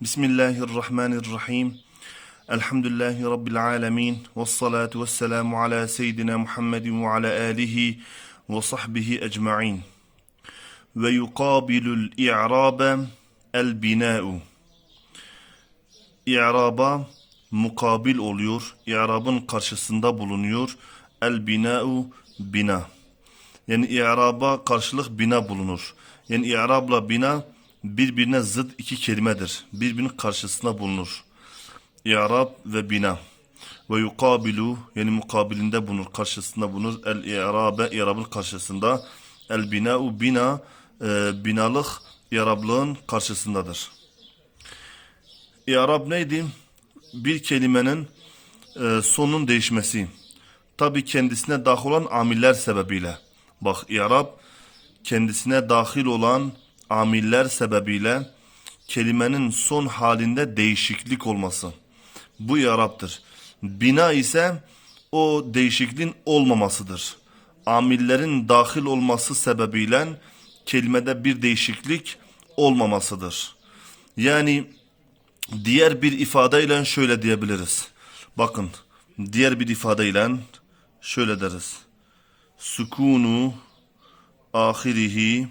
Bismillahirrahmanirrahim. Elhamdülillahi Rabbil alemin. Ve salatu ve selamu ala seyyidina Muhammedin ve ala alihi ve sahbihi ecma'in. Ve yuqabilul i'rabe el bina'u. İ'raba mukabil oluyor. İ'rabın karşısında bulunuyor. El bina'u bina. Yani i'raba karşılık bina bulunur. Yani i'rabla bina birbirine zıt iki kelimedir. Birbirinin karşısında bulunur. İ'rab ve bina. Ve yukabilu yani mukabilinde bulunur, karşısında bulunur. El i'rabe i'rabın karşısında. El bina'u bina e, binalık i'rablığın karşısındadır. İ'rab neydi? Bir kelimenin e, sonunun değişmesi. Tabi kendisine dahil olan amiller sebebiyle. Bak i'rab kendisine dahil olan amiller sebebiyle kelimenin son halinde değişiklik olması. Bu i'raptır. Bina ise o değişikliğin olmamasıdır. Amillerin dahil olması sebebiyle kelimede bir değişiklik olmamasıdır. Yani diğer bir ifadeyle şöyle diyebiliriz. Bakın diğer bir ifadeyle şöyle deriz. Sukunu ahirihi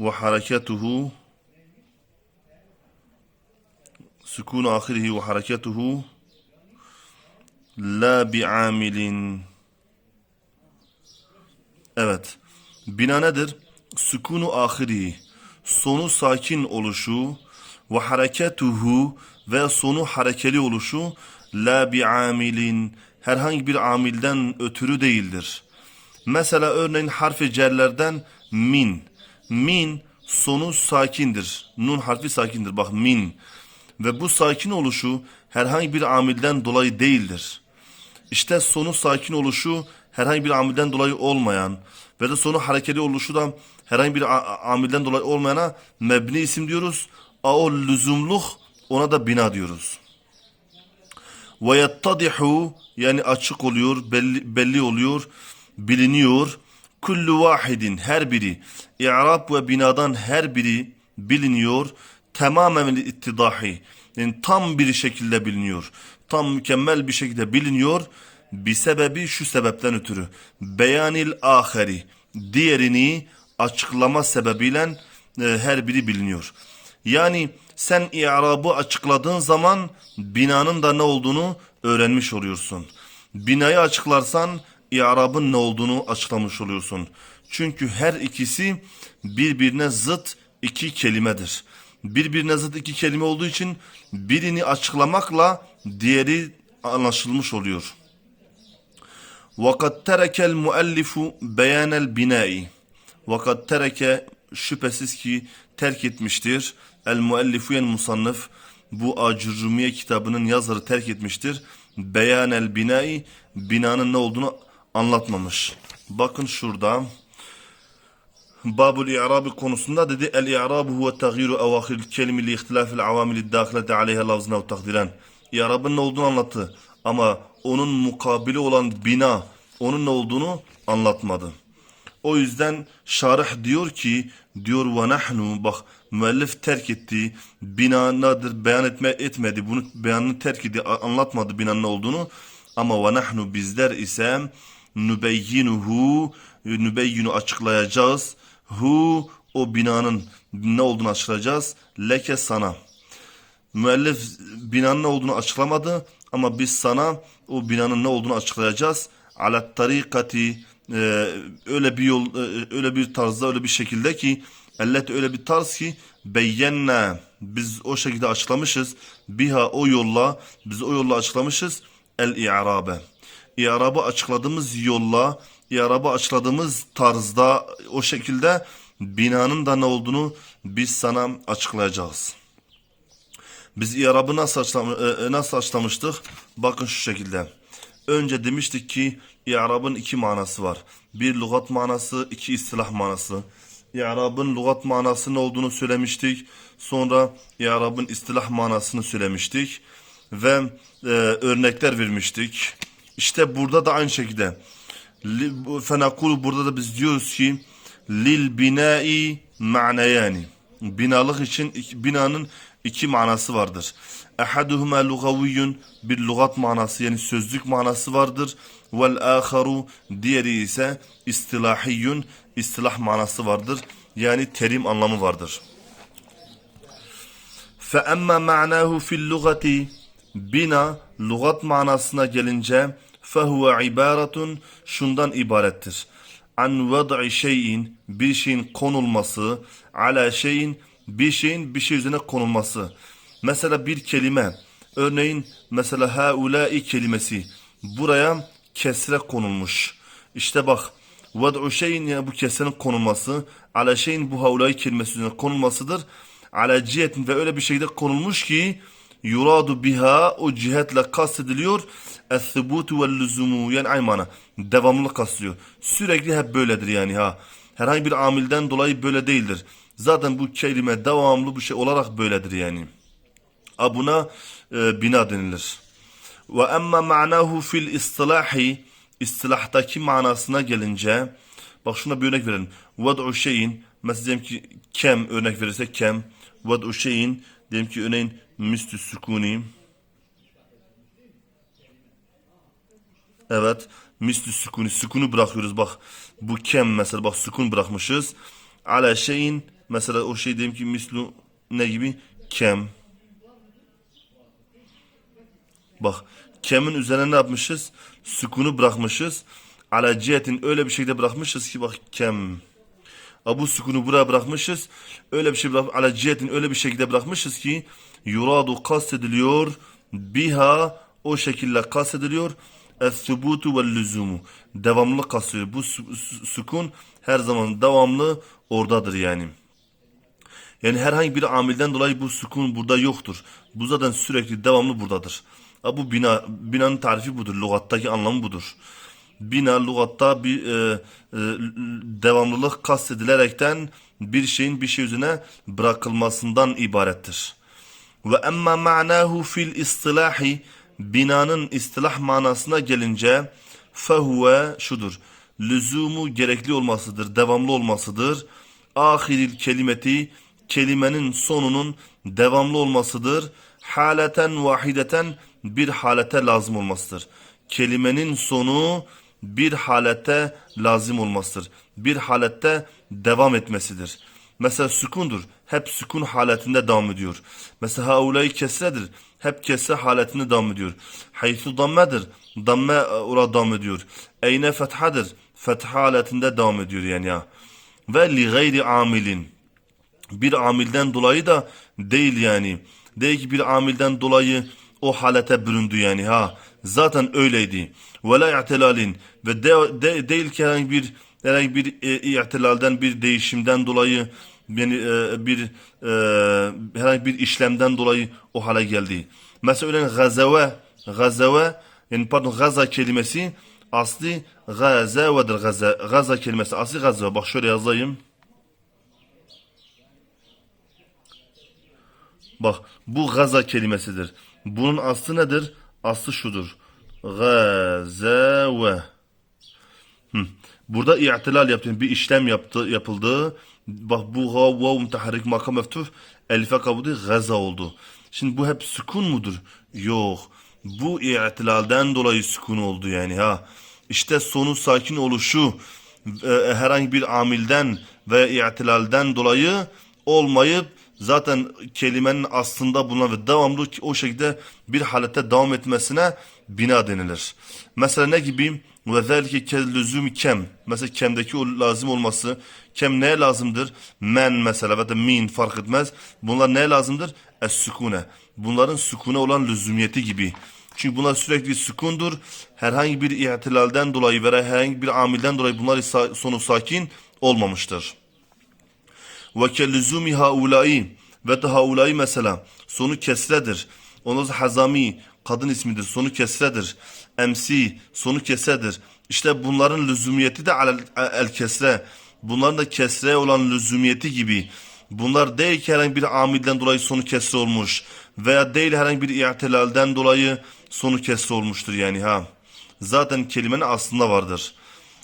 ve hareketuhu sukunu ahirihi ve hareketuhu la bi'amilin Evet. Bina nedir? Sukunu ahirihi sonu sakin oluşu ve hareketuhu ve sonu harekeli oluşu la bi'amilin herhangi bir amilden ötürü değildir. Mesela örneğin harfi cerlerden min. Min sonu sakindir. Nun harfi sakindir. Bak min. Ve bu sakin oluşu herhangi bir amilden dolayı değildir. İşte sonu sakin oluşu herhangi bir amilden dolayı olmayan ve de sonu hareketli oluşu da herhangi bir amilden dolayı olmayana mebni isim diyoruz. A o lüzumluk ona da bina diyoruz. Ve yettadihu yani açık oluyor, belli, belli oluyor, biliniyor. Kullu vahidin her biri, i'rab ve binadan her biri biliniyor. Tamamen ittidahi yani tam bir şekilde biliniyor. Tam mükemmel bir şekilde biliniyor. Bir sebebi şu sebepten ötürü. Beyanil aheri diğerini açıklama sebebiyle e, her biri biliniyor. Yani sen i'rabı açıkladığın zaman binanın da ne olduğunu öğrenmiş oluyorsun. Binayı açıklarsan i'rabın ne olduğunu açıklamış oluyorsun. Çünkü her ikisi birbirine zıt iki kelimedir. Birbirine zıt iki kelime olduğu için birini açıklamakla diğeri anlaşılmış oluyor. وَقَدْ تَرَكَ الْمُؤَلِّفُ بَيَانَ الْبِنَاءِ وَقَدْ tereke şüphesiz ki terk etmiştir. El müellifu yani musannıf bu Acurrumiye kitabının yazarı terk etmiştir. Beyan el binai binanın ne olduğunu anlatmamış. Bakın şurada Babul i'rabi konusunda dedi el i'rabu huve tagyiru evahiril kelimi li ihtilafil avamili dâhilete aleyhe lafzına ve takdiren. İ'rabın ne olduğunu anlattı ama onun mukabili olan bina onun ne olduğunu anlatmadı. O yüzden şarih diyor ki diyor ve nahnu bak müellif terk etti bina nedir beyan etme etmedi bunu beyanını terk etti anlatmadı binanın olduğunu ama ve nahnu bizler ise nübeyyinuhu nübeyyinu açıklayacağız. Hu o binanın ne olduğunu açıklayacağız. Leke sana. Müellif binanın ne olduğunu açıklamadı ama biz sana o binanın ne olduğunu açıklayacağız. Ala tarikati e, öyle bir yol e, öyle bir tarzda öyle bir şekilde ki ellet öyle bir tarz ki beyyenne biz o şekilde açıklamışız. Biha o yolla biz o yolla açıklamışız. El i'rabe i'rabı açıkladığımız yolla i'rabı açıkladığımız tarzda o şekilde binanın da ne olduğunu biz sana açıklayacağız. Biz i'rabı nasıl, açılam e, nasıl açıklamıştık? Bakın şu şekilde. Önce demiştik ki i'rabın iki manası var. Bir lügat manası, iki istilah manası. İ'rabın lügat manası ne olduğunu söylemiştik. Sonra i'rabın istilah manasını söylemiştik. Ve e, örnekler vermiştik. İşte burada da aynı şekilde. Fenakulu burada da biz diyoruz ki lil binai ma'nayani. Binalık için binanın iki manası vardır. Ehaduhuma lugaviyyun bir lugat manası yani sözlük manası vardır. Vel aharu diğeri ise istilahiyyun istilah manası vardır. Yani terim anlamı vardır. Fe emma ma'nahu fil lugati bina Lugat manasına gelince fehuve ibaratun şundan ibarettir. An ved'i şeyin bir şeyin konulması ala şeyin bir şeyin bir şey üzerine konulması. Mesela bir kelime örneğin mesela haulai kelimesi buraya kesre konulmuş. İşte bak ved'u şeyin yani bu kesenin konulması ala şeyin bu haulai kelimesi üzerine konulmasıdır. Ala ve öyle bir şekilde konulmuş ki yuradu biha o cihetle kastediliyor es-subutu vel lüzumu yani aymana devamlılık kastediyor. Sürekli hep böyledir yani ha. Herhangi bir amilden dolayı böyle değildir. Zaten bu kelime devamlı bir şey olarak böyledir yani. A buna e, bina denilir. Ve emma ma'nahu fil istilahi istilahtaki manasına gelince bak şuna bir örnek verelim. Vad'u şeyin mesela diyelim ki kem örnek verirsek kem vad'u şeyin diyelim ki örneğin müstü sükuni Evet. Mislü sükuni. Sükunu bırakıyoruz bak. Bu kem mesela bak sükun bırakmışız. Ala şeyin mesela o şey diyelim ki mislu ne gibi? Kem. Bak kemin üzerine ne yapmışız? Sükunu bırakmışız. Ala cihetin öyle bir şekilde bırakmışız ki bak kem. Abu sükunu buraya bırakmışız. Öyle bir şey bırak, ala öyle bir şekilde bırakmışız ki yuradu kastediliyor. Biha o şekilde kastediliyor. Es-subutu vel lüzumu. Devamlı kastediyor. Bu sükun her zaman devamlı oradadır yani. Yani herhangi bir amilden dolayı bu sükun burada yoktur. Bu zaten sürekli devamlı buradadır. Bu bina, binanın tarifi budur. Lugattaki anlamı budur. Bina lugatta bir e, e, devamlılık kastedilerekten bir şeyin bir şey üzerine bırakılmasından ibarettir. Ve emma ma'nahu fil istilahi binanın istilah manasına gelince fehuve şudur. Lüzumu gerekli olmasıdır, devamlı olmasıdır. Ahiril kelimeti kelimenin sonunun devamlı olmasıdır. Haleten vahideten bir halete lazım olmasıdır. Kelimenin sonu bir halete lazım olmasıdır. Bir halette devam etmesidir. Mesela sükundur. Hep sükun haletinde devam ediyor. Mesela haulayı kesredir. Hep kesre haletinde devam ediyor. Haythu dammedir. Damme e, orada devam ediyor. Eyne fethadır. Fetha haletinde devam ediyor yani ya. Ve li gayri amilin. Bir amilden dolayı da değil yani. Değil ki bir amilden dolayı o halete büründü yani ha. Zaten öyleydi. Ve la i'tilalin ve de, de- değil ki herhangi bir herhangi bir e, i'tilalden bir değişimden dolayı yani e, bir e, herhangi bir işlemden dolayı o hale geldi. Mesela öyle gazave gazave yani pardon gaza kelimesi asli gazavedir gaza gaza kelimesi asli gaza bak şöyle yazayım. Bak bu gaza kelimesidir. Bunun aslı nedir? Aslı şudur. Gazave. Hı. Burada i'tilal yaptı. Bir işlem yaptı, yapıldı. Bak bu vav mutahrik makam meftuh elife kabudu gaza oldu. Şimdi bu hep sükun mudur? Yok. Bu i'tilalden dolayı sükun oldu yani ha. İşte sonu sakin oluşu e, herhangi bir amilden ve i'tilalden dolayı olmayıp zaten kelimenin aslında bulunan ve devamlı o şekilde bir halette devam etmesine bina denilir. Mesela ne gibi? Ve zelike kellüzüm kem. Mesela kemdeki o lazım olması. Kem neye lazımdır? Men mesela ve de min fark etmez. Bunlar neye lazımdır? Es sükune. Bunların sükune olan lüzumiyeti gibi. Çünkü bunlar sürekli sükundur. Herhangi bir ihtilalden dolayı veya herhangi bir amilden dolayı bunlar sonu sakin olmamıştır. Ve kellüzumi haulai ve haulai mesela sonu kesredir. Ondan hazami kadın ismidir. Sonu kesredir. Emsi sonu kesredir. İşte bunların lüzumiyeti de el kesre. Bunların da kesre olan lüzumiyeti gibi. Bunlar değil ki herhangi bir amilden dolayı sonu kesre olmuş. Veya değil herhangi bir ihtilalden dolayı sonu kesre olmuştur yani ha. Zaten kelimenin aslında vardır.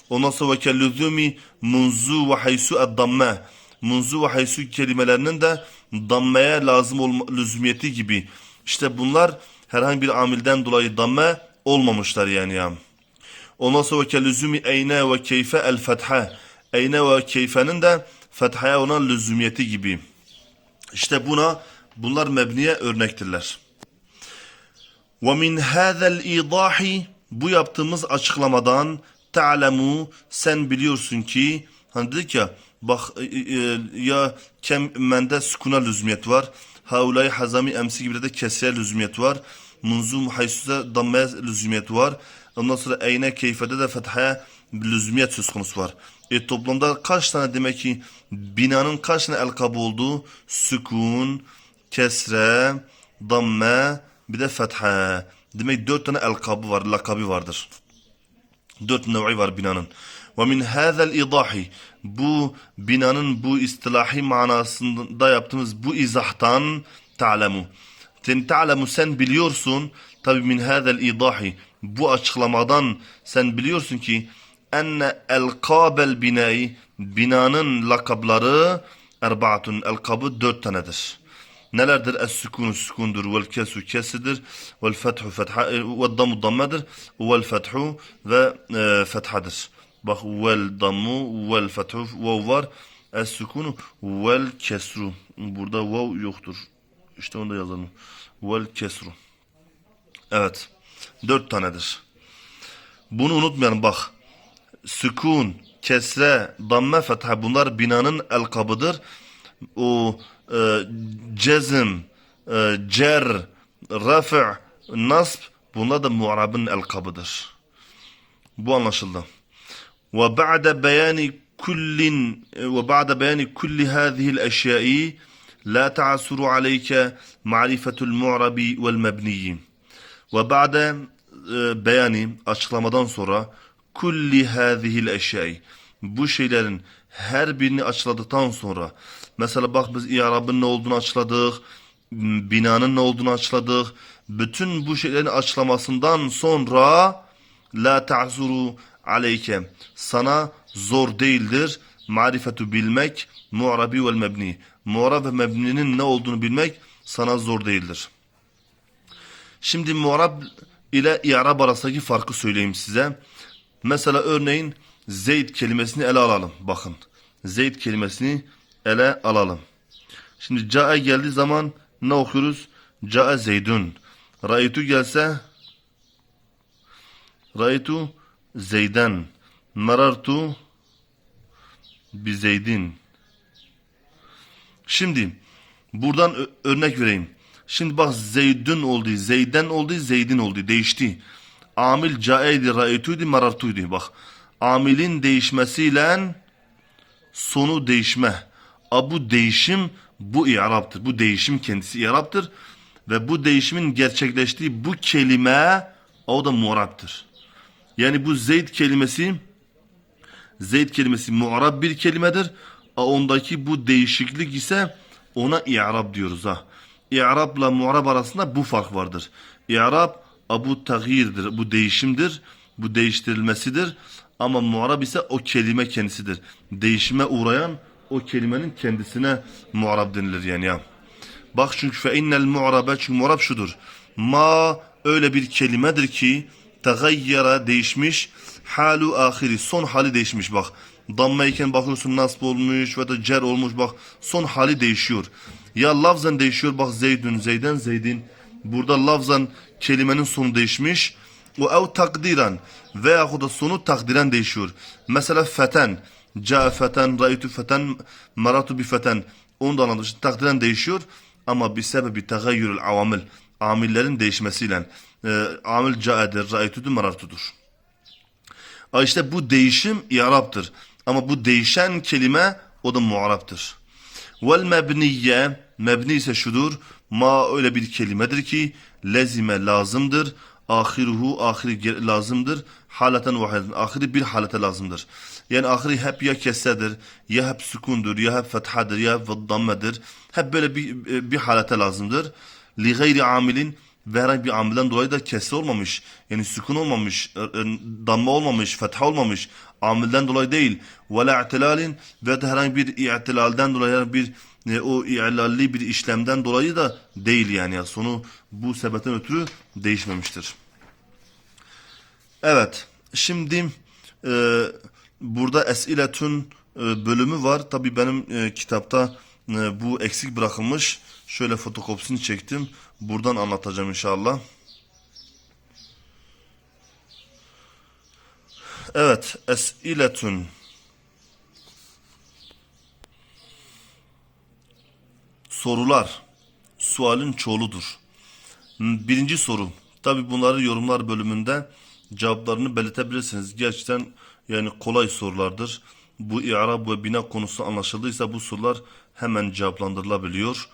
Ondan sonra ve kellüzumi munzu ve haysu eddamme munzu ve haysu kelimelerinin de dammeye lazım olma, lüzumiyeti gibi. İşte bunlar herhangi bir amilden dolayı damme olmamışlar yani ya. Ondan sonra ke lüzumi eyne ve keyfe el fetha. Eyne ve keyfenin de fethaya olan lüzumiyeti gibi. İşte buna bunlar mebniye örnektirler. Ve min hâzel idahi bu yaptığımız açıklamadan ta'lemu sen biliyorsun ki hani dedik ya bak e, e, ya kem mende sukuna lüzumiyet var. Haulay hazami emsi gibi de kesre lüzumiyet var. Munzum haysuza dammaya lüzumiyet var. Ondan sonra eyne keyfede de fethaya lüzumiyet söz konusu var. E toplamda kaç tane demek ki binanın kaç tane elkabı olduğu sükun, kesre, damme bir de fetha. Demek dört tane elkabı var, lakabı vardır. Dört nevi var binanın. Ve min hâzel idahi bu binanın bu istilahi manasında yaptığımız bu izahtan ta'lemu. Sen ta'lemu sen biliyorsun tabi min hâzel idahi bu açıklamadan sen biliyorsun ki enne elkâbel binayı binanın lakabları erbaatun elkabı dört tanedir. Nelerdir? Es-sükûnu sükundur, vel kesu kesidir, vel fethu fetha, ve damu dammedir, vel fethu ve e, fethadır. Bak vel dammu, vel fethu, vav var. Es-sükûnu, vel kesru. Burada vav yoktur. İşte onu da yazalım. Vel kesru. Evet. Dört tanedir. Bunu unutmayalım bak. Sükun, kesre, damme, fetha bunlar binanın elkabıdır. O e, cezm, e, cer, rafi', nasb bunlar da mu'rabın elkabıdır. Bu anlaşıldı. Ve ba'de beyani kullin ve ba'de beyani kulli hâzihil eşyai la ta'asuru aleyke ma'rifetul mu'rabi vel mebniyyi. Ve e, açıklamadan sonra kulli hâzihil eşyai bu şeylerin her birini açıkladıktan sonra mesela bak biz i'rabın ne olduğunu açıkladık binanın ne olduğunu açıkladık bütün bu şeylerin açıklamasından sonra la ta'zuru aleyke sana zor değildir marifetu bilmek mu'rabi vel mebni mu'rab ve mebninin ne olduğunu bilmek sana zor değildir şimdi mu'rab ile i'rab arasındaki farkı söyleyeyim size mesela örneğin Zeyd kelimesini ele alalım. Bakın. Zeyd kelimesini ele alalım. Şimdi cae geldiği zaman ne okuyoruz? Cae Zeydun. Ra'ytu gelse Ra'ytu Zeyden. Marartu bi Zeydin. Şimdi buradan örnek vereyim. Şimdi bak Zeydün oldu, Zeyden oldu, Zeydin oldu. Değişti. Amil caeydi, ra'ytuydu, marartuydu. Bak amilin değişmesiyle sonu değişme. A bu değişim bu i'raptır. Bu değişim kendisi i'raptır ve bu değişimin gerçekleştiği bu kelime o da mu'raptır. Yani bu Zeyd kelimesi Zeyd kelimesi mu'rab bir kelimedir. A ondaki bu değişiklik ise ona i'rab diyoruz ha. İ'rabla mu'rab arasında bu fark vardır. İ'rab abu tağyirdir, bu değişimdir, bu değiştirilmesidir. Ama mu'rab ise o kelime kendisidir. Değişime uğrayan o kelimenin kendisine mu'rab denilir yani ya. Bak çünkü fe innel mu'rabe çünkü mu'rab şudur. Ma öyle bir kelimedir ki tegayyara değişmiş halu ahiri son hali değişmiş bak. Dammeyken bakıyorsun nasb olmuş ve da cer olmuş bak son hali değişiyor. Ya lafzen değişiyor bak zeydün zeyden zeydin. Burada lafzen kelimenin sonu değişmiş. O ev takdiren veya da sonu takdiren değişiyor. Mesela feten, ca feten, raytu feten, maratu bi feten. Onu da anladık. Takdiren değişiyor ama bir sebebi tegayyürül avamil. Amillerin değişmesiyle. E, amil caedir, raytudur, marartudur. İşte bu değişim i'raptır. Ama bu değişen kelime o da mu'raptır. Vel mebniye mebni ise şudur. Ma öyle bir kelimedir ki lezime lazımdır. Ahiruhu ahiri lazımdır. Haleten vahiden. Ahiri bir halete lazımdır. Yani ahiri hep ya kesedir, ya hep sükundur, ya hep fethadır, ya hep dammedir. Hep böyle bir, bir halete lazımdır. Li gayri amilin ve herhangi bir amilden dolayı da kesre olmamış. Yani sükun olmamış, damme olmamış, fetha olmamış. Amilden dolayı değil. Ve la i'tilalin ve de herhangi bir i'tilalden dolayı herhangi bir e, o i'lalli bir işlemden dolayı da değil yani. ya. Sonu bu sebepten ötürü değişmemiştir. Evet. Şimdi e, burada esiletün e, bölümü var. Tabii benim e, kitapta e, bu eksik bırakılmış. Şöyle fotokopisini çektim. Buradan anlatacağım inşallah. Evet. Esiletün. Sorular. Sualin çoğuludur. Birinci soru. Tabi bunları yorumlar bölümünde cevaplarını belirtebilirsiniz. Gerçekten yani kolay sorulardır. Bu i'rab ve bina konusu anlaşıldıysa bu sorular hemen cevaplandırılabiliyor.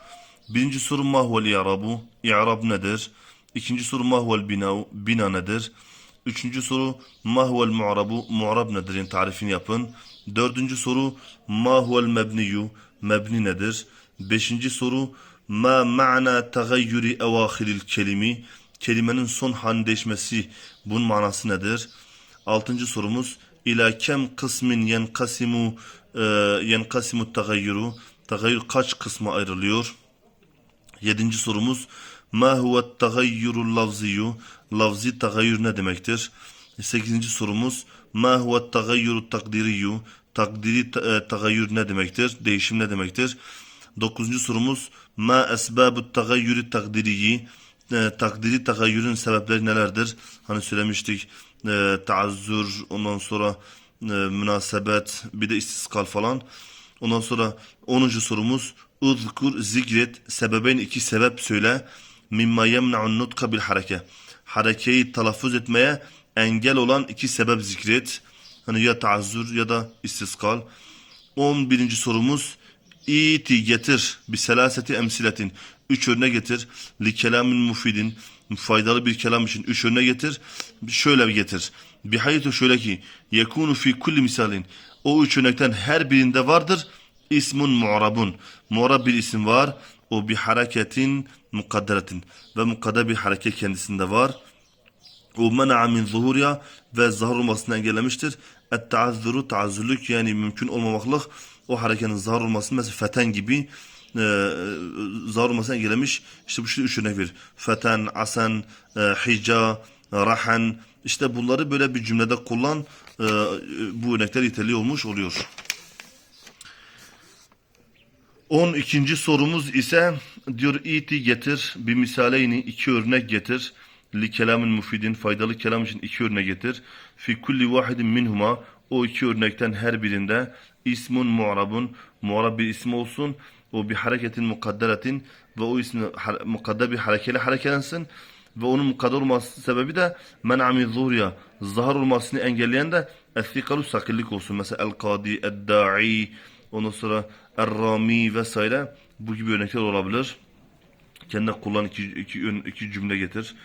Birinci soru mahvel i'rabu? İ'rab nedir? İkinci soru mahvel bina? Bina nedir? Üçüncü soru mahvel mu'rabu? Mu'rab nedir? Yani tarifini yapın. Dördüncü soru mahvel mebniyu? Mebni nedir? Beşinci soru ma ma'na tagayyuri evahiril kelimi? Kelimenin son halini değişmesi bunun manası nedir? Altıncı sorumuz ila kem kısmin yenkasimu e, yenkasimu tagayyuru? Tagayyür kaç kısma ayrılıyor? Yedinci sorumuz ma huve tagayyurul lafziyu? Lafzi tagayyür ne demektir? Sekizinci sorumuz ma huve tagayyuru takdiriyu? Takdiri ta- e, tagayyür ne demektir? Değişim ne demektir? Dokuzuncu sorumuz ma esbabu tagayyürü takdiriyi? E, takdiri tagayyürün sebepleri nelerdir? Hani söylemiştik e, taazzur ondan sonra e, münasebet bir de istiskal falan. Ondan sonra 10. sorumuz uzkur zikret sebebeyn iki sebep söyle mimma yemna'un nutka bil hareke. Harekeyi telaffuz etmeye engel olan iki sebep zikret. Hani ya taazzur ya da istiskal. 11. sorumuz İti getir bir selaseti emsiletin. Üç örnek getir. Li kelamin mufidin. Faydalı bir kelam için üç örnek getir. Şöyle getir. Bihaytu şöyle ki yekunu fi kulli misalin. O üç örnekten her birinde vardır. İsmun mu'rabun. Mu'rab bir isim var. O bir hareketin mukadderetin. Ve mukadder bir hareket kendisinde var. O mena'a min zuhurya ve zahar olmasını engellemiştir. Et taazzuru taazzürlük yani mümkün olmamaklık o hareketin zahar olmasını mesela feten gibi e, zahar olmasını engellemiş. İşte bu şu üç örnek verir. Feten, asen, e, hica, rahan işte bunları böyle bir cümlede kullan e, bu örnekler niteliği olmuş oluyor. 12. sorumuz ise diyor iti getir bir misaleyni iki örnek getir li kelamin mufidin faydalı kelam için iki örnek getir fi kulli vahidin minhuma o iki örnekten her birinde ismun mu'rabun mu'rab bir isim olsun o bir hareketin mukadderetin ve o ismi mukadder bir harekeyle hareketlensin ve onun mukadder olması sebebi de men'a min zuhriya zahar olmasını engelleyen de es-sikalu sakillik olsun mesela el-kadi, ed-da'i ondan sonra er-rami vesaire bu gibi örnekler olabilir. Kendine kullan iki, iki, iki cümle getir.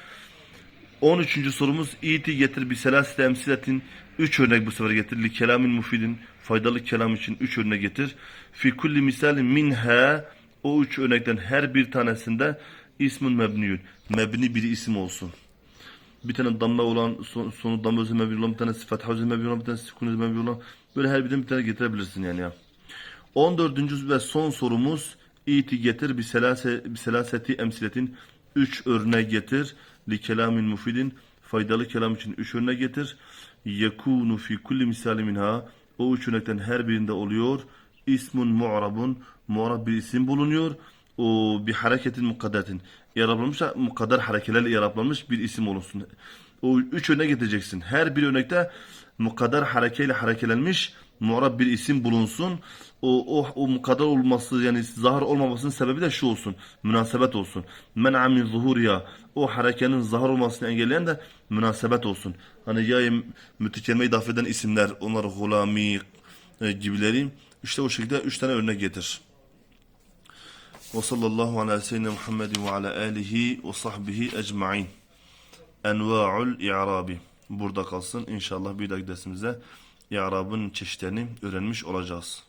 13. sorumuz iti getir bir selas temsiletin 3 örnek bu sefer getir. Li kelamin mufidin faydalı kelam için 3 örnek getir. Fi kulli misalin minha o 3 örnekten her bir tanesinde ismun mebniyün. Mebni bir isim olsun. Bir tane damla olan, son, sonu damla üzerine mebni olan, bir tane fetha üzerine mebni olan, bir tane sükun üzerine mebni olan. Böyle her birinden bir tane getirebilirsin yani ya. 14. ve son sorumuz iti getir bir, selase, bir selaseti emsiletin 3 örnek getir. Li kelamin mufidin faydalı kelam için 3 örnek getir. Yekunu fi kulli misali minha o üç örnekten her birinde oluyor. İsmun mu'rabun mu'rab bir isim bulunuyor. O bir hareketin mukadderetin yarablanmış mukadder harekelerle yarablanmış bir isim olsun. O üç örnek getireceksin. Her bir örnekte mukadder harekeyle harekelenmiş mu'rab bir isim bulunsun. O, o, o mukadder olması yani zahar olmamasının sebebi de şu olsun. Münasebet olsun. Men'a min zuhuriya. O harekenin zahar olmasını engelleyen de münasebet olsun. Hani ya mütekelime idafe eden isimler onlar hulami e, gibileri. İşte o şekilde üç tane örnek getir. Ala seyyidina Muhammedin ve ala alihi ve sahbihi ecma'in. Enva'ul i'rabi. Burada kalsın. İnşallah bir dahaki dersimizde i'rabın çeşitlerini öğrenmiş olacağız.